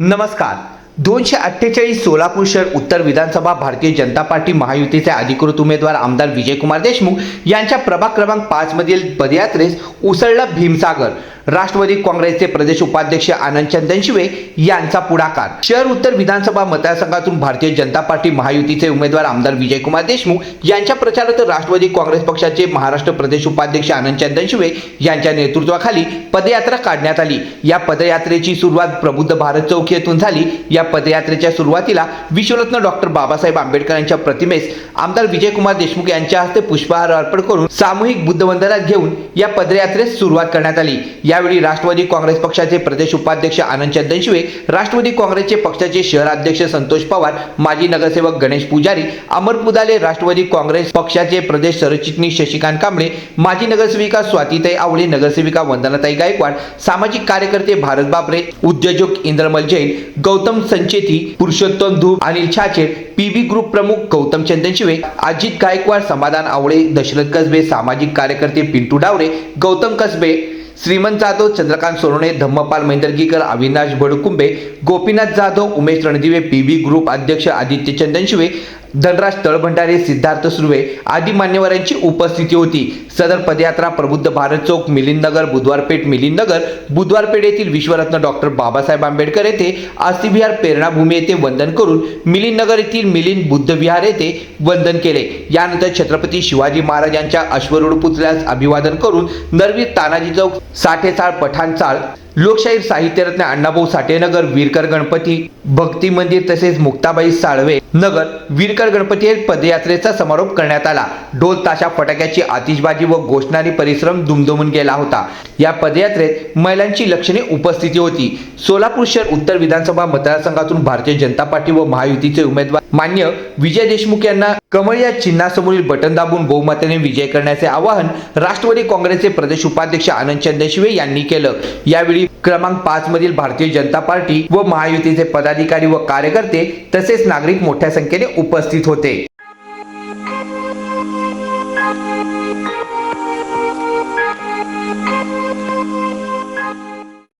नमस्कार. दोनशे अठ्ठेचाळीस सोलापूर शहर उत्तर विधानसभा भारतीय जनता पार्टी महायुतीचे अधिकृत उमेदवार आमदार विजयकुमार देशमुख यांच्या प्रभाग क्रमांक पाचमधील पदयात्रेस उसळला भीमसागर. राष्ट्रवादी काँग्रेसचे प्रदेश उपाध्यक्ष आनंद चंदनशिवे यांचा पुढाकार. शहर उत्तर विधानसभा मतदारसंघातून भारतीय जनता पार्टी महायुतीचे उमेदवार आमदार विजयकुमार देशमुख यांच्या प्रचारात राष्ट्रवादी काँग्रेस पक्षाचे महाराष्ट्र प्रदेश उपाध्यक्ष आनंद चंदनशिवे यांच्या नेतृत्वाखाली पदयात्रा काढण्यात आली. या पदयात्रेची सुरुवात प्रबुद्ध भारत चौक येथून झाली. या पदयात्रेच्या सुरुवातीला विश्वरत्न डॉक्टर बाबासाहेब आंबेडकर यांच्या प्रतिमेस आमदार विजयकुमार देशमुख यांच्या हस्ते पुष्पहार अर्पण करून सामूहिक बुद्धवंदना घेऊन या पदयात्रेस सुरुवात करण्यात आली. या यावेळी राष्ट्रवादी काँग्रेस पक्षाचे प्रदेश उपाध्यक्ष आनंदचंद शिवे राष्ट्रवादी काँग्रेसचे पक्षाचे शहराध्यक्ष संतोष पवार माजी नगरसेवक गणेश पुजारी अमर पुदाले राष्ट्रवादी काँग्रेस पक्षाचे प्रदेश सरचिटणीस शशिकांत कांबळे माजी नगरसेविका स्वातीताई आवळे नगरसेविका वंदनाताई गायकवाड सामाजिक कार्यकर्ते भारत बाबरे उद्योजक इंद्रमल जैन गौतम संचेती पुरुषोत्तम धूप अनिल छाछेड पीबी ग्रुप प्रमुख गौतम चंदनशिवे अजित गायकवाड समाधान आवळे दशरथ कसबे सामाजिक कार्यकर्ते पिंटू डावरे गौतम कसबे श्रीमंत जाधव चंद्रकांत सोनवणे धम्मपाल मैंदर्गीकर अविनाश भडकुंबे गोपीनाथ जाधव उमेश रणदिवे पीबी ग्रुप अध्यक्ष आदित्य चंदनशिवे धनराज तळभंडारे सिद्धार्थ सुर्वे आदी मान्यवरांची उपस्थिती होती. सदर पदयात्रा प्रबुद्ध भारत चौक मिलिंद नगर बुधवारपेठ मिलिंद नगर बुधवारपेठ येथील विश्वरत्न डॉक्टर बाबासाहेब आंबेडकर येथे आसिबिहार प्रेरणाभूमी येथे वंदन करून मिलिंद नगर येथील मिलिंद बुद्धविहार येथे वंदन केले. यानंतर छत्रपती शिवाजी महाराज यांच्या अश्वरूढ पुतळ्यास अभिवादन करून नरवीर तानाजी चौक साठेचाळ पठाणचाळ लोकशाहीर साहित्यरत्न अण्णाभाऊ साठेनगर वीरकर गणपती भक्ती मंदिर तसेच मुक्ताबाई साळवे नगर वीरकर गणपती हे पदयात्रेचा समारोप करण्यात आला. ढोल ताशा फटाक्याची आतिषबाजी व घोषणारी परिश्रम दुमदुमून गेला होता. या पदयात्रेत महिलांची लक्षणे उपस्थिती होती. सोलापूर शहर उत्तर विधानसभा मतदारसंघातून भारतीय जनता पार्टी व महायुतीचे उमेदवार मान्य विजय देशमुख यांना कमळ या चिन्हासमोरील बटन दाबून बहुमताने विजय करण्याचे आवाहन राष्ट्रवादी काँग्रेसचे प्रदेश उपाध्यक्ष आनंद चंदशिवे यांनी केलं. यावेळी क्रमांक पाच मधील भारतीय जनता पार्टी व महायुतीचे पदाधिकारी व कार्यकर्ते तसेच नागरिक मोठ्या संख्येने उपस्थित होते.